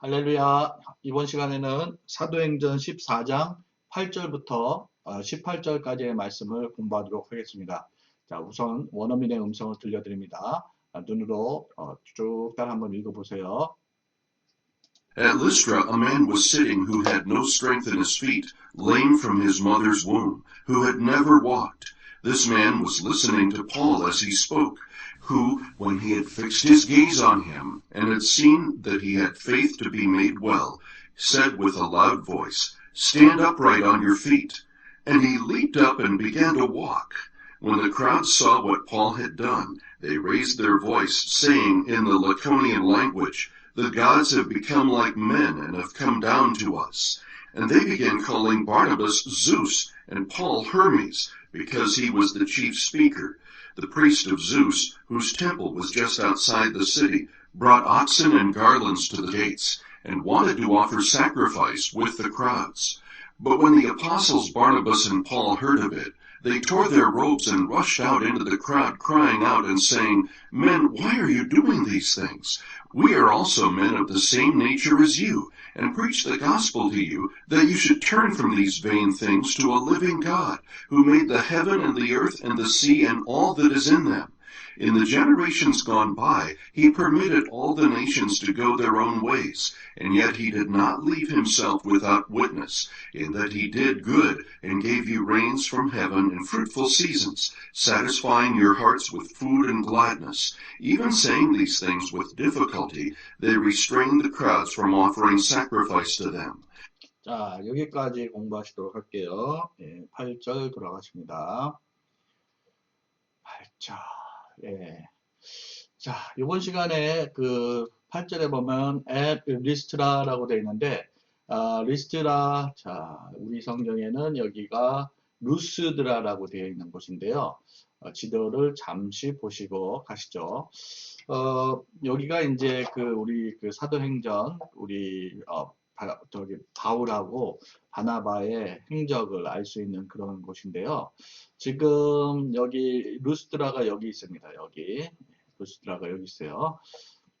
할렐루야. 이번 시간에는 사도행전 14장 8절부터 18절까지의 말씀을 공부하도록 하겠습니다. 자, 우선 원어민의 음성을 들려드립니다. 아, 눈으로 어, 쭉 따라 한번 읽어보세요. At Lystra, a man was sitting who had no strength in his feet, lame from his mother's womb, who had never walked. This man was listening to Paul as he spoke, who, when he had fixed his gaze on him, and had seen that he had faith to be made well, said with a loud voice, Stand upright on your feet. And he leaped up and began to walk. When the crowd saw what Paul had done, they raised their voice, saying in the Laconian language, The gods have become like men and have come down to us. And they began calling Barnabas Zeus and Paul Hermes, because he was the chief speaker. The priest of Zeus, whose temple was just outside the city, brought oxen and garlands to the gates, and wanted to offer sacrifice with the crowds. But when the apostles Barnabas and Paul heard of it, they tore their robes and rushed out into the crowd, crying out and saying, Men, why are you doing these things? We are also men of the same nature as you, and preach the gospel to you, that you should turn from these vain things to a living God, who made the heaven and the earth and the sea and all that is in them. In the generations gone by, he permitted all the nations to go their own ways, and yet he did not leave himself without witness, in that he did good and gave you rains from heaven and fruitful seasons, satisfying your hearts with food and gladness. Even saying these things with difficulty, they restrained the crowds from offering sacrifice to them. 자, 여기까지 공부하시도록 할게요. 예, 8절 돌아가십니다. 8절. 예. 자, 이번 시간에 그 8절에 보면 at 리스트라라고 되어 있는데 아, 리스트라 자, 우리 성경에는 여기가 루스드라라고 되어 있는 곳인데요. 어, 지도를 잠시 보시고 가시죠. 어, 여기가 이제 그 우리 그 사도행전 우리 어, 바, 저기 바울하고 바나바의 행적을 알 수 있는 그런 곳인데요. 지금 여기 루스드라가 여기 있습니다. 여기 루스드라가 여기 있어요.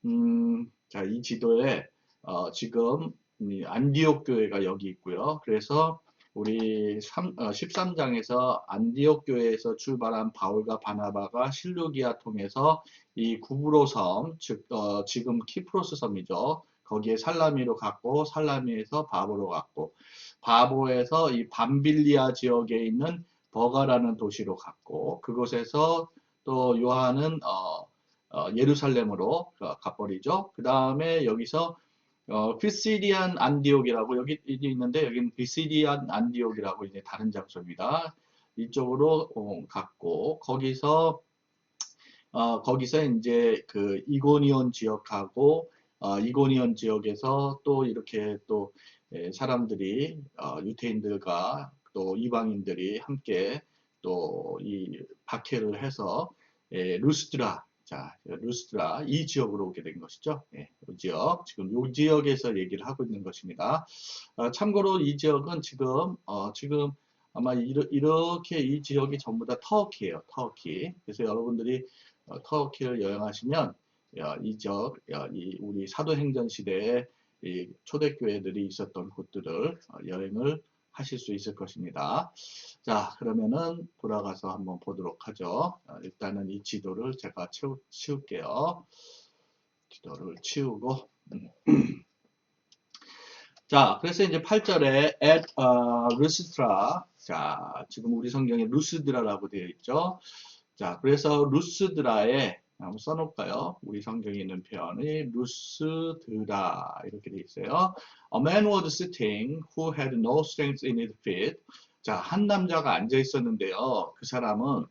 음, 자, 이 지도에 어, 지금 이 안디옥 교회가 여기 있고요. 그래서 우리 3, 어, 13장에서 안디옥 교회에서 출발한 바울과 바나바가 실루기아 통해서 이 구브로 섬, 즉 어, 지금 키프로스 섬이죠. 거기에 살라미로 갔고 살라미에서 바보로 갔고 바보에서 이 밤빌리아 지역에 있는 버가라는 도시로 갔고 그곳에서 또 요한은 어, 어, 예루살렘으로 가버리죠. 그 다음에 여기서 어, 피시디안 안디옥이라고 여기 있는데 여기는 피시디안 안디옥이라고 이제 다른 장소입니다. 이쪽으로 어, 갔고 거기서 어, 거기서 이제 그 이고니온 지역하고 어, 이고니온 지역에서 또 이렇게 또 예, 사람들이 어, 유태인들과 또 이방인들이 함께 또 이 박해를 해서 예, 루스드라 자 루스드라 이 지역으로 오게 된 것이죠. 예, 이 지역 지금 이 지역에서 얘기를 하고 있는 것입니다. 어, 참고로 이 지역은 지금 어, 지금 아마 이러, 이렇게 이 지역이 전부 다 터키예요. 터키. 그래서 여러분들이 어, 터키를 여행하시면 야, 이 지역, 야, 이 우리 사도행전 시대에 이 초대교회들이 있었던 곳들을 어, 여행을 하실 수 있을 것입니다. 자, 그러면은 돌아가서 한번 보도록 하죠. 어, 일단은 이 지도를 제가 치우, 치울게요. 지도를 치우고. 음. 자, 그래서 이제 8절에 at uh, Lystra. 자, 지금 우리 성경에 루스드라라고 되어 있죠. 자, 그래서 루스드라에 한번 써놓을까요? 우리 성경에 있는 표현이 루스드라 이렇게 되어 있어요. A man was sitting who had no strength in his feet. 자, 한 남자가 앉아 있었는데요. 그 사람은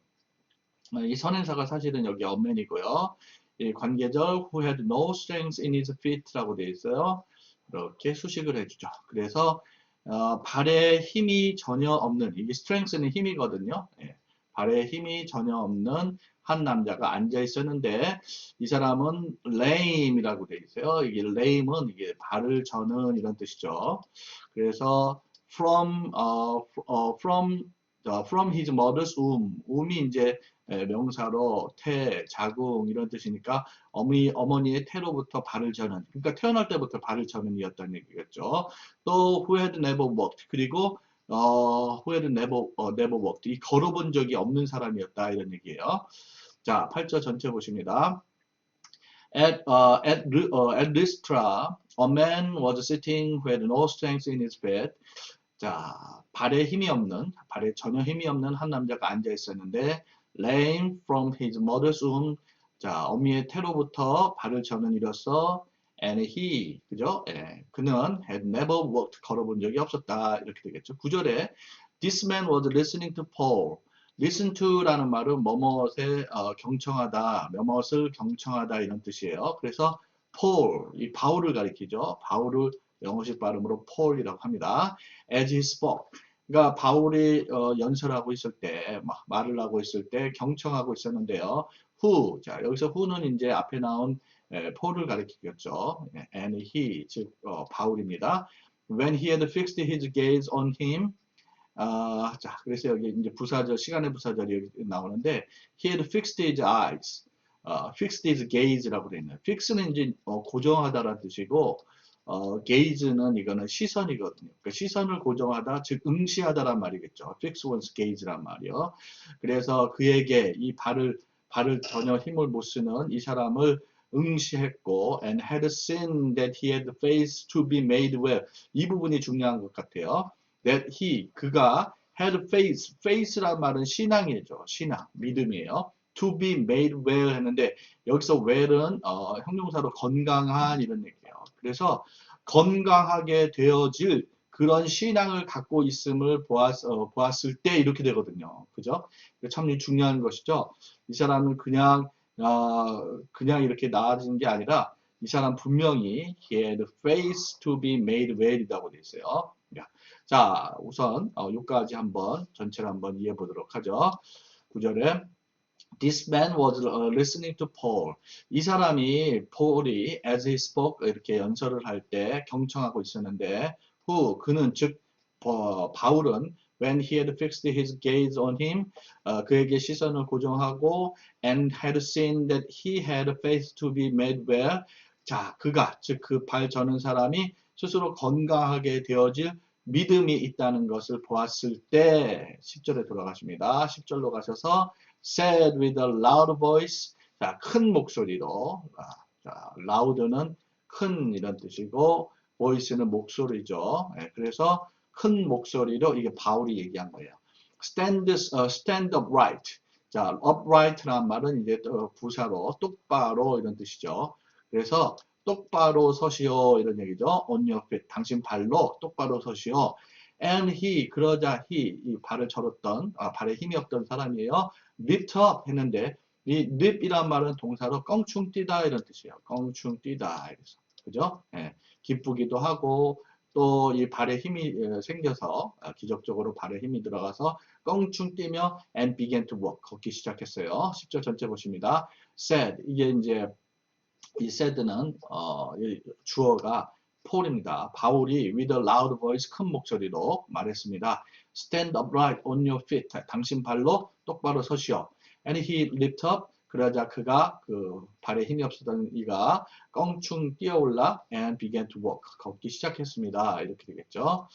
이 선행사가 사실은 여기 어맨이고요. 이 관계절 who had no strength in his feet라고 되어 있어요. 이렇게 수식을 해주죠. 그래서 어, 발에 힘이 전혀 없는 이게 strength는 힘이거든요. 예, 발에 힘이 전혀 없는 한 남자가 앉아 있었는데 이 사람은 lame이라고 되어 있어요. 이게 lame은 이게 발을 저는 이런 뜻이죠. 그래서 from uh, uh, from uh, from his mother's womb. wom이 이제 예, 명사로 태, 자궁 이런 뜻이니까 어머니, 어머니의 태로부터 발을 저는 그러니까 태어날 때부터 발을 저는 이었다는 얘기겠죠. 또 who had never worked 그리고 어, had never, 어, worked 이 걸어본 적이 없는 사람이었다 이런 얘기예요. 자, 8절 전체 보십니다. At, uh, at, uh, at Lystra, a man was sitting had no strength in his bed. 자, 발에 힘이 없는, 발에 전혀 힘이 없는 한 남자가 앉아 있었는데, lame from his mother's womb. 자, 어미의 태로부터 발을 저는 이로써 and he, 그죠? 예, 그는 had never walked, 걸어본 적이 없었다. 이렇게 되겠죠. 9절에 this man was listening to Paul. listen to라는 말은 뭐뭇에 어, 경청하다, 뭐뭇을 경청하다 이런 뜻이에요. 그래서 Paul, 이 바울을 가리키죠. 바울을 영어식 발음으로 Paul이라고 합니다. As he spoke. 그러니까 바울이 어, 연설하고 있을 때, 마- 말을 하고 있을 때 경청하고 있었는데요. who, 자 여기서 who는 이제 앞에 나온 에, 폴을 가리키겠죠. 예, and he, 즉 어, 바울입니다. When he had fixed his gaze on him, 아, 자, 그래서 여기 이제 부사절, 시간의 부사절이 여기 나오는데, he had fixed his eyes, 어, fixed his gaze라고 되어 있네요. fix는 이제 어, 고정하다라는 뜻이고, 어, gaze는 이거는 시선이거든요. 그러니까 시선을 고정하다, 즉 응시하다란 말이겠죠. fix one's gaze란 말이요. 그래서 그에게 이 발을 발을 전혀 힘을 못 쓰는 이 사람을 응시했고, and had seen that he had face to be made well. 이 부분이 중요한 것 같아요. that he 그가 had faith faith란 말은 신앙이죠. 신앙 믿음이에요. To be made well 했는데 여기서 well은 어, 형용사로 건강한 이런 얘기예요. 그래서 건강하게 되어질 그런 신앙을 갖고 있음을 보았, 어, 보았을 때 이렇게 되거든요. 그죠? 참 중요한 것이죠. 이 사람은 그냥 어, 그냥 이렇게 나아진 게 아니라 이 사람 분명히 he had faith to be made well이라고 돼 있어요 자, 우선 어, 여기까지 한번 전체를 한번 이해해 보도록 하죠. 9절에 This man was uh, listening to Paul. 이 사람이 폴이 as he spoke 이렇게 연설을 할 때 경청하고 있었는데 who 그는 즉 어, 바울은 when he had fixed his gaze on him 어, 그에게 시선을 고정하고 and had seen that he had faith to be made well 자 그가 즉 그 발 저는 사람이 스스로 건강하게 되어질 믿음이 있다는 것을 보았을 때 10절에 돌아가십니다. 10절로 가셔서 said with a loud voice 자, 큰 목소리로 아, 자, loud는 큰 이런 뜻이고 voice는 목소리죠. 예, 그래서 큰 목소리로 이게 바울이 얘기한 거예요. stand, uh, stand upright. 자, upright란 말은 이제 또 부사로 똑바로 이런 뜻이죠. 그래서 똑바로 서시오 이런 얘기죠. on your feet 당신 발로 똑바로 서시오. and he 그러자 he 이 발을 절었던 아, 발에 힘이 없던 사람이에요. lift up 했는데 이 lip이란 말은 동사로 껑충 뛰다 이런 뜻이에요. 껑충 뛰다 이래서 그죠? 예, 기쁘기도 하고 또 이 발에 힘이 어, 생겨서 아, 기적적으로 발에 힘이 들어가서 껑충 뛰며 and began to walk 걷기 시작했어요. 10절 전체 보십니다. said 이게 이제 이 said는 어, 이 주어가 폴입니다. 바울이 with a loud voice 큰 목소리로 말했습니다. Stand upright on your feet. 당신 발로 똑바로 서시오. And he lift up. 그러자 그가 그 발에 힘이 없었던 이가 껑충 뛰어올라 and began to walk. 걷기 시작했습니다. 이렇게 되겠죠.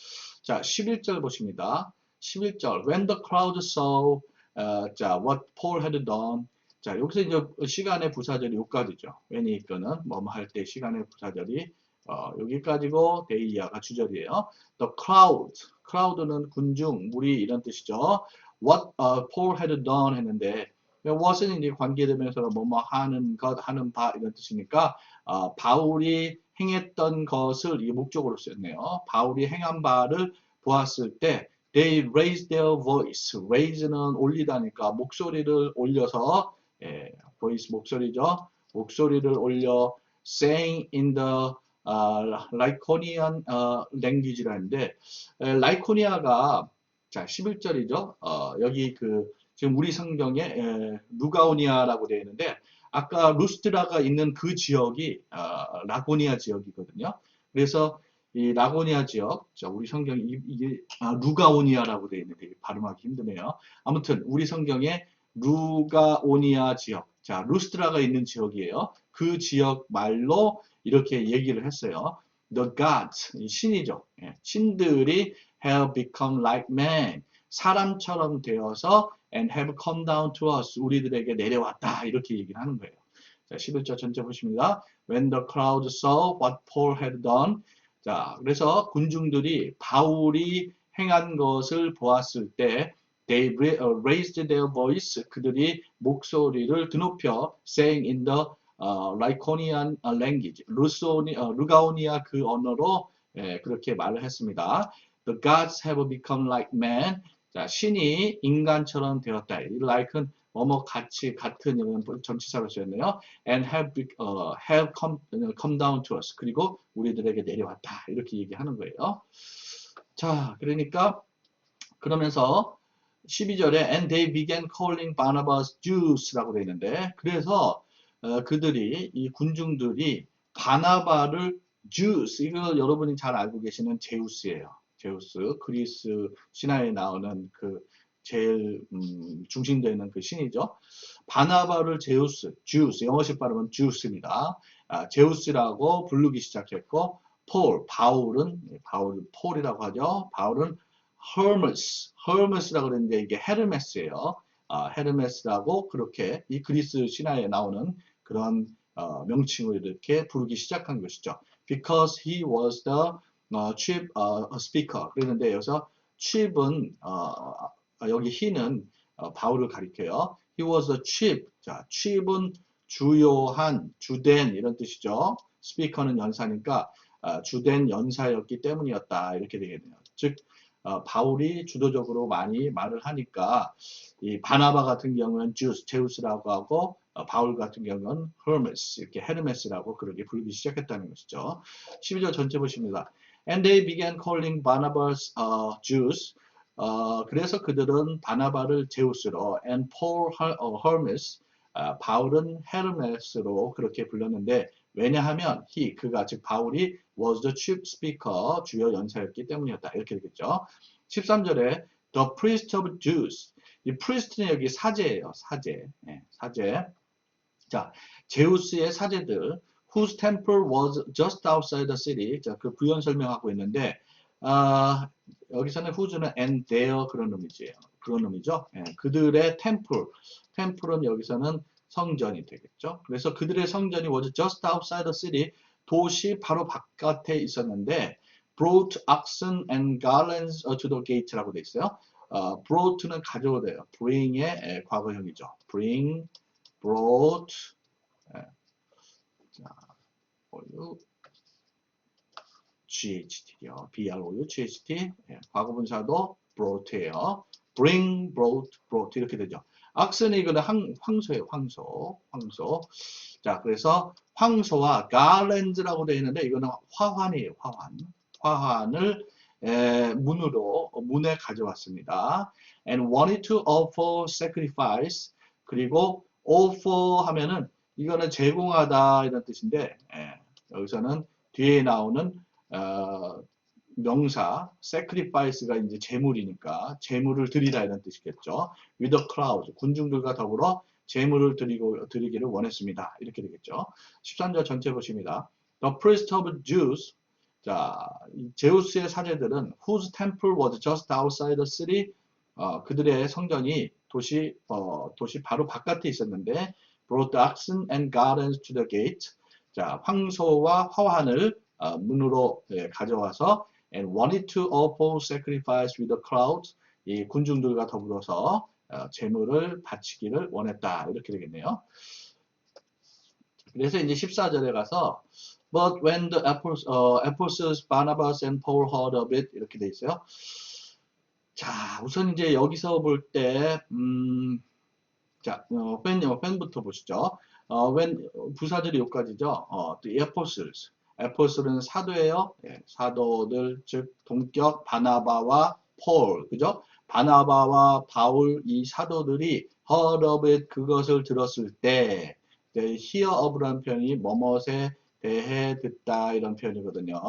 자, 11절 보십니다. 11절. When the crowd saw 어, 자, what Paul had done. 자, 여기서 이제 시간의 부사절이 여기까지죠. when이 있거는 뭐뭐 할 때 시간의 부사절이 어, 여기까지고 데이아가 주절이에요. The crowd, crowd는 군중, 무리 이런 뜻이죠. What uh, Paul had done 했는데 what은 이제 관계되면서 뭐뭐 하는 것, 하는 바 이런 뜻이니까 어, 바울이 행했던 것을 이 목적으로 썼네요. 바울이 행한 바를 보았을 때 they raised their voice. raise는 올리다니까 목소리를 올려서 예, voice 목소리죠. 목소리를 올려 saying in the 아, 라이코니안 어, 랭귀지라는데 에, 라이코니아가 자 11절이죠. 어, 여기 그 지금 우리 성경에 에, 루가오니아라고 되어 있는데 아까 루스트라가 있는 그 지역이 어, 라고니아 지역이거든요. 그래서 이 라고니아 지역, 자 우리 성경 이- 이게 아, 루가오니아라고 되어 있는데 발음하기 힘드네요. 아무튼 우리 성경에 루가오니아 지역. 자, 루스트라가 있는 지역이에요. 그 지역 말로 이렇게 얘기를 했어요. The gods, 이 신이죠. 예, 신들이 have become like men. 사람처럼 되어서 and have come down to us. 우리들에게 내려왔다. 이렇게 얘기를 하는 거예요. 자, 11절 전체 보십니다. When the crowd saw what Paul had done. 자, 그래서 군중들이 바울이 행한 것을 보았을 때 they ra- uh, raised their voice. 그들이 목소리를 드높여 saying in the uh, Lycaonian language. 루소니, 어, 루가오니아 그 언어로 예, 그렇게 말을 했습니다. The gods have become like men. 자, 신이 인간처럼 되었다. 이 like은 뭐뭐 같이 같은 이런 전치사로 쓰였네요. And have 어, have come come down to us. 그리고 우리들에게 내려왔다. 이렇게 얘기하는 거예요. 자, 그러니까 그러면서 12절에 and they began calling Barnabas Jews라고 되어 있는데 그래서 어, 그들이 이 군중들이 바나바를 Jews 이거 여러분이 잘 알고 계시는 제우스예요. 제우스 그리스 신화에 나오는 그 제일 음, 중심되는 그 신이죠. 바나바를 제우스, 주스 영어식 발음은 주스입니다. 아, 제우스라고 부르기 시작했고 폴, 바울은 예, 바울 폴이라고 하죠. 바울은 허르메스, 허르메스라고 그랬는데 이게 헤르메스예요. 아, 헤르메스라고 그렇게 이 그리스 신화에 나오는 그런 어, 명칭을 이렇게 부르기 시작한 것이죠. Because he was the 어, chief 어, speaker. 그랬는데 여기서 chief은 어, 여기 he는 어, 바울을 가리켜요. He was the chief. 자, chief은 주요한, 주된 이런 뜻이죠. 스피커는 연사니까 어, 주된 연사였기 때문이었다 이렇게 되겠네요. 즉 어, 바울이 주도적으로 많이 말을 하니까 이 바나바 같은 경우는 주스, 제우스라고 하고 어, 바울 같은 경우는 헤르메스 이렇게 헤르메스라고 그렇게 부르기 시작했다는 것이죠. 12절 전체 보십니다. And they began calling Barnabas uh, Jews. 어, 그래서 그들은 바나바를 제우스로 and Paul Her- 어, Hermes, 아, 바울은 헤르메스로 그렇게 불렀는데 왜냐하면 he 그가 즉 바울이 was the chief speaker 주요 연사였기 때문이었다 이렇게 되겠죠. 13절에 the priest of Jews 이 priest는 여기 사제예요 사제 예, 사제 자 제우스의 사제들 whose temple was just outside the city 자 그 부연 설명하고 있는데 아 여기서는 whose는 and their 그런 의미지예요 그런 의미죠. 예, 그들의 템플 템플은 여기서는 성전이 되겠죠. 그래서 그들의 성전이 was just outside the city, 도시 바로 바깥에 있었는데, brought oxen and garlands to the gate라고 돼 있어요. 어, brought는 가져오래요. bring의 에, 과거형이죠. bring, brought, 에, 자, 뭐요? GHT요. BROU, GHT. 예, 과거분사도 brought예요. bring, brought, brought 이렇게 되죠. 악선이 이거는 황, 황소예요. 황소. 황소. 자, 그래서 황소와 garlands라고 되어 있는데 이거는 화환이에요. 화환. 화환을 에, 문으로 문에 가져왔습니다. and wanted to offer sacrifice 그리고 offer 하면은 이거는 제공하다 이런 뜻인데 예, 여기서는 뒤에 나오는 어, 명사 sacrifice가 이제 제물이니까 제물을 드리다 이런 뜻이겠죠. with the crowd 군중들과 더불어 제물을 드리고 드리기를 원했습니다. 이렇게 되겠죠. 13절 전체 보십니다. The priest of Jews 자, 이 제우스의 사제들은 whose temple was just outside the city 어, 그들의 성전이 도시 어, 도시 바로 바깥에 있었는데 brought oxen and garlands to the gate 자, 황소와 화환을 어, 문으로 예, 가져와서 and wanted to offer sacrifice with the crowd 이 군중들과 더불어서 어, 제물을 바치기를 원했다 이렇게 되겠네요. 그래서 이제 14절에 가서 But when the apostles, 어, apostles Barnabas and Paul heard of it 이렇게 돼 있어요. 자, 우선 이제 여기서 볼 때, 음, 자, 어, 어, when부터 보시죠. 어, when, 부사절이 여기까지죠. 어, the apostles. apostol은 사도예요. 예, 사도들, 즉, 동격, 바나바와 폴. 그죠? 바나바와 바울, 이 사도들이 it, 그것을 들었을 때, 네, hear of라는 표현이 뭐뭇에 대해 듣다 이런 표현이거든요.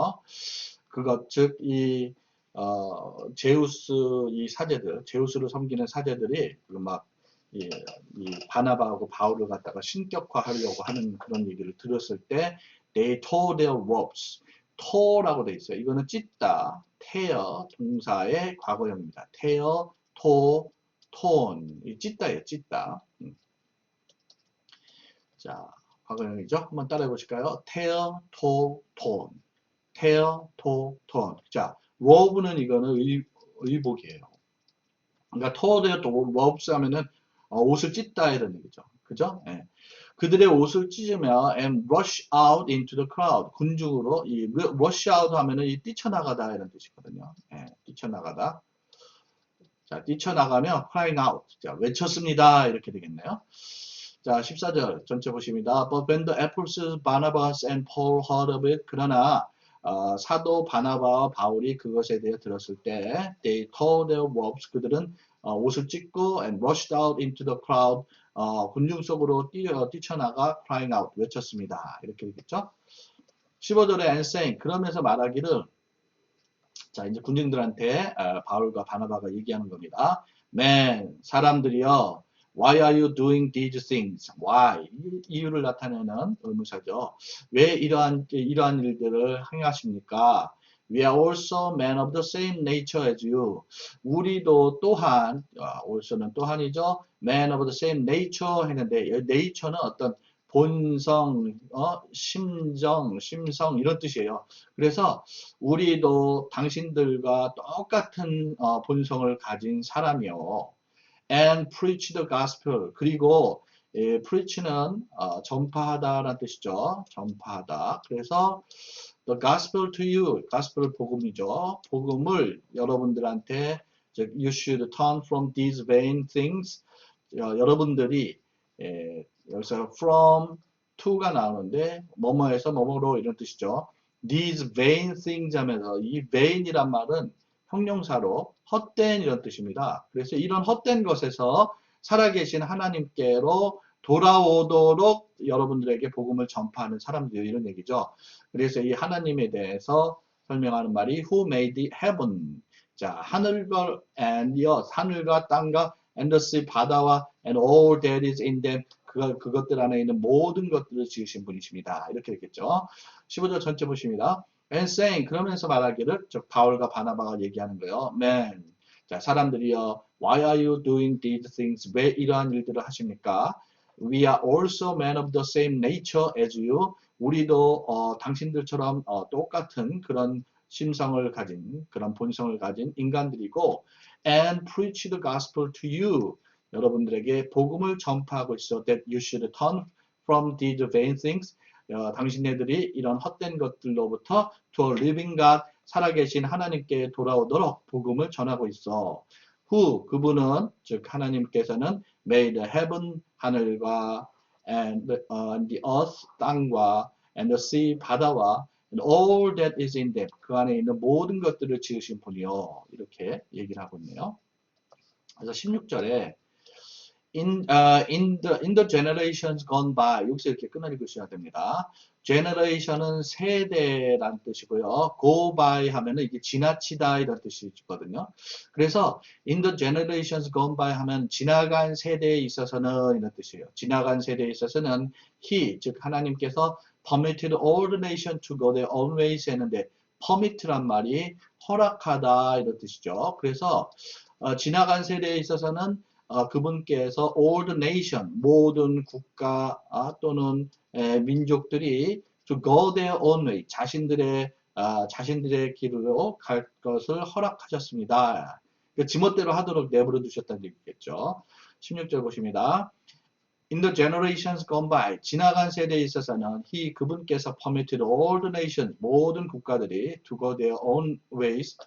그것 즉 이 어, 제우스 이 사제들, 제우스를 섬기는 사제들이 그막 예, 이 바나바하고 바울을 갖다가 신격화하려고 하는 그런 얘기를 들었을 때 they tore their ropes. to라고 돼 있어요. 이거는 찢다, tear 동사의 과거형입니다. tear, tore, torn. 이 찢다예요, 찢다. 음. 자, 과거형이죠. 한번 따라해 보실까요? tear, tore, torn. tear, tore, torn. 자, robe는 이거는 의, 의복이에요. 그러니까 tore their robes 하면은 어, 옷을 찢다 이런 얘기죠. 그죠? 예. 그들의 옷을 찢으며 and rush out into the crowd 군중으로 이 rush out 하면은 이 뛰쳐나가다 이런 뜻이거든요. 예, 뛰쳐나가다. 자, 뛰쳐나가며 crying out. 자, 외쳤습니다. 이렇게 되겠네요. 자, 14절 전체 보십니다. But when the apostles Barnabas and Paul heard of it, 그러나 어, 사도 바나바와 바울이 그것에 대해 들었을 때 they tore their robes 그들은 어, 옷을 찢고 and rushed out into the crowd 어, 군중 속으로 뛰 어 뛰쳐나가 crying out 외쳤습니다. 이렇게 되겠죠. 15절에 and saying 그러면서 말하기를 자 이제 군중들한테 어, 바울과 바나바가 얘기하는 겁니다. Man 사람들이여 Why are you doing these things? Why? 이- 이유를 나타내는 의무사죠. 왜 이러한 이러한 일들을 행하십니까? We are also men of the same nature as you. 우리도 또한 아, also는 또한이죠. Man of the same nature 했는데 이 nature는 어떤 본성, 어, 심정, 심성 이런 뜻이에요. 그래서 우리도 당신들과 똑같은 어, 본성을 가진 사람이요. and preach the gospel. 그리고 예, preach는 어, 전파하다라는 뜻이죠. 전파하다. 그래서 the gospel to you, gospel 복음이죠. 복음을 여러분들한테 즉, you should turn from these vain things. 어, 여러분들이 예, 여기서 from to가 나오는데 뭐뭐에서 뭐뭐로 이런 뜻이죠. these vain things 하면서 이 vain이란 말은 형용사로 헛된 이런 뜻입니다. 그래서 이런 헛된 것에서 살아계신 하나님께로 돌아오도록 여러분들에게 복음을 전파하는 사람들 이런 얘기죠. 그래서 이 하나님에 대해서 설명하는 말이 Who made heaven? 자 하늘과 and earth, 하늘과 땅과 and the sea, 바다와 and all that is in them 그, 그것들 안에 있는 모든 것들을 지으신 분이십니다. 이렇게 되겠죠. 15절 전체 보십니다. and saying 그러면서 말하기를 즉 바울과 바나바가 얘기하는 거예요. Man 자 사람들이여 why are you doing these things 왜 이러한 일들을 하십니까? We are also men of the same nature as you. 우리도 어, 당신들처럼 어, 똑같은 그런 심성을 가진 그런 본성을 가진 인간들이고 and preach the gospel to you. 여러분들에게 복음을 전파하고 있어 that you should turn from these vain things. 어, 당신네들이 이런 헛된 것들로부터 to a living God 살아계신 하나님께 돌아오도록 복음을 전하고 있어. 후 그분은 즉 하나님께서는 made heaven 하늘과 and uh, the earth 땅과 and the sea 바다와 and all that is in them 그 안에 있는 모든 것들을 지으신 분이요 이렇게 얘기를 하고 있네요. 그래서 16절에 in, uh, in, the, in the generations gone by 여기서 이렇게 끊어 읽으셔야 됩니다. generation은 세대란 뜻이고요. go by 하면은 이게 지나치다 이런 뜻이거든요. 그래서 in the generations gone by 하면 지나간 세대에 있어서는 이런 뜻이에요. 지나간 세대에 있어서는 he 즉 하나님께서 permitted all the nation to go their own ways 했는데 permit란 말이 허락하다 이런 뜻이죠. 그래서 어, 지나간 세대에 있어서는 어, 그분께서 all the nation 모든 국가 아, 또는 에, 민족들이 to go their own way 자신들의 아, 자신들의 길로 갈 것을 허락하셨습니다. 그 지멋대로 하도록 내버려 두셨다는 얘기겠죠. 16절 보십니다. In the generations gone by 지나간 세대에 있어서는 he 그분께서 permitted all the nations 모든 국가들이 to go their own ways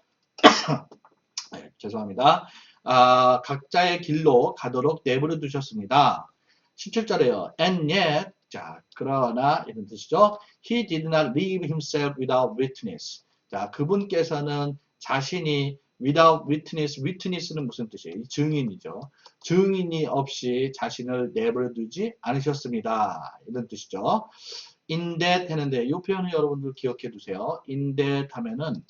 네, 죄송합니다. 아, 각자의 길로 가도록 내버려 두셨습니다. 17절에요. And yet, 자, 그러나 이런 뜻이죠. He did not leave himself without witness. 자, 그분께서는 자신이 without witness, witness는 무슨 뜻이에요? 이 증인이죠. 증인이 없이 자신을 내버려 두지 않으셨습니다. 이런 뜻이죠. in that 했는데 이 표현을 여러분들 기억해 두세요. in that 하면은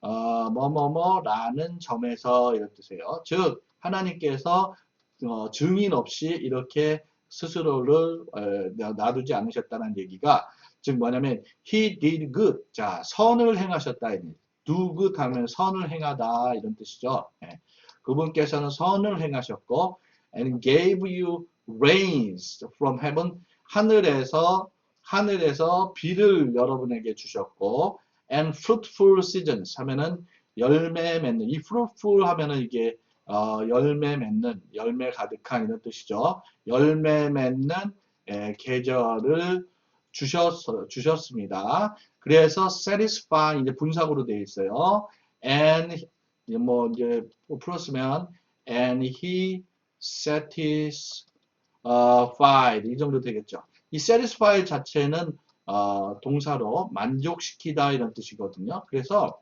어, 뭐뭐뭐라는 점에서 이런 뜻이에요. 즉 하나님께서 어, 증인 없이 이렇게 스스로를 어, 놔두지 않으셨다는 얘기가 즉 뭐냐면 he did good 자 선을 행하셨다 이 do good 하면 선을 행하다 이런 뜻이죠. 예. 그분께서는 선을 행하셨고 and gave you rains from heaven 하늘에서 하늘에서 비를 여러분에게 주셨고 and fruitful seasons 하면은 열매 맺는 이 fruitful 하면은 이게 어, 열매 맺는 열매 가득한 이런 뜻이죠. 열매 맺는 에, 계절을 주셨 주셨습니다. 그래서 satisfy 이제 분사구로 되어 있어요. and 뭐 이제 풀었으면 and he satisfied 이 정도 되겠죠. 이 satisfy 자체는 어, 동사로 만족시키다 이런 뜻이거든요. 그래서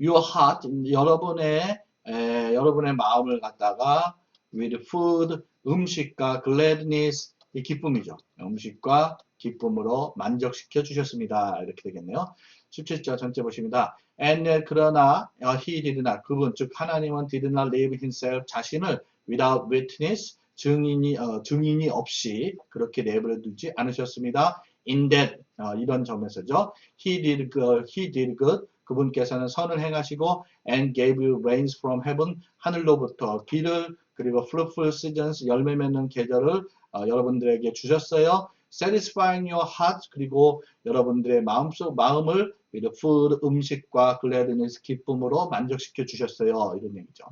your heart 여러분의 에, 여러분의 마음을 갖다가 with food 음식과 gladness 이 기쁨이죠. 음식과 기쁨으로 만족시켜 주셨습니다. 이렇게 되겠네요. 17절 전체 보십니다. And 그러나 어, he did not 그분 즉 하나님은 did not leave himself 자신을 without witness 증인이 어, 증인이 없이 그렇게 내버려 두지 않으셨습니다. In that 어, 이런 점에서죠. He did good, he did good 그분께서는 선을 행하시고 and gave you rains from heaven 하늘로부터 비를 그리고 fruitful seasons 열매 맺는 계절을 어, 여러분들에게 주셨어요. satisfying your heart 그리고 여러분들의 마음속 마음을 with food 음식과 gladness 기쁨으로 만족시켜 주셨어요. 이런 얘기죠.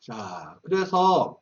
자, 그래서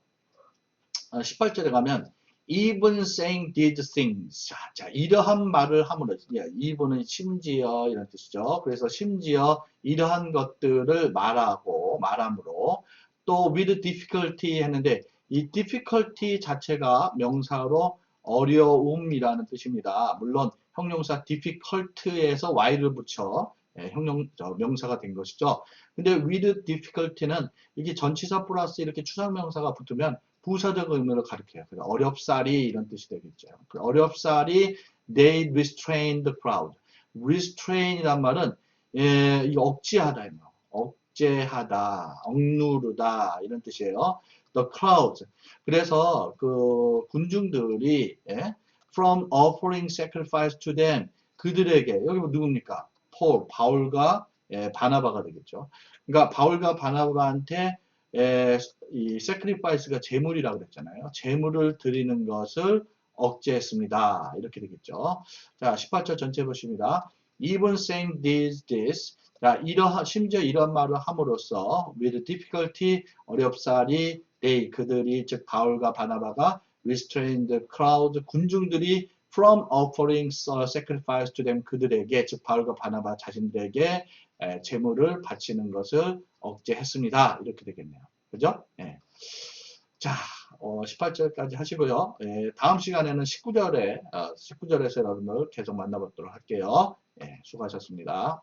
18절에 가면 even saying did things. 자, 자, 이러한 말을 함으로, 예, even은 심지어 이런 뜻이죠. 그래서 심지어 이러한 것들을 말하고, 말함으로, 또 with difficulty 했는데, 이 difficulty 자체가 명사로 어려움이라는 뜻입니다. 물론 형용사 difficult에서 y를 붙여 예, 형용 저, 명사가 된 것이죠. 근데 with difficulty는 이게 전치사 플러스 이렇게 추상명사가 붙으면 부사적 의미를 가리켜요. 그래서 어렵사리 이런 뜻이 되겠죠. 그 어렵사리 they restrained the crowd. restrain이란 말은 예, 이 억제하다, 이 말. 억제하다, 억누르다 이런 뜻이에요. the crowd. 그래서 그 군중들이 예, from offering sacrifice to them 그들에게 여기 뭐 누굽니까? 폴, 바울과 예, 바나바가 되겠죠. 그러니까 바울과 바나바한테 에, 이 sacrifice가 제물이라고 그랬잖아요. 제물을 드리는 것을 억제했습니다. 이렇게 되겠죠. 자, 18절 전체 보십니다. Even saying this, this. 자, 이러한, 심지어 이런 말을 함으로써 with difficulty, 어렵사리, they, 그들이, 즉, 바울과 바나바가 restrained the crowd, 군중들이 from offering sacrifice to them, 그들에게, 즉, 바울과 바나바 자신들에게 에, 제물을 바치는 것을 억제했습니다. 이렇게 되겠네요. 그죠? 예. 자, 어, 18절까지 하시고요. 예, 다음 시간에는 19절에, 어, 19절에서 여러분들 계속 만나보도록 할게요. 예, 수고하셨습니다.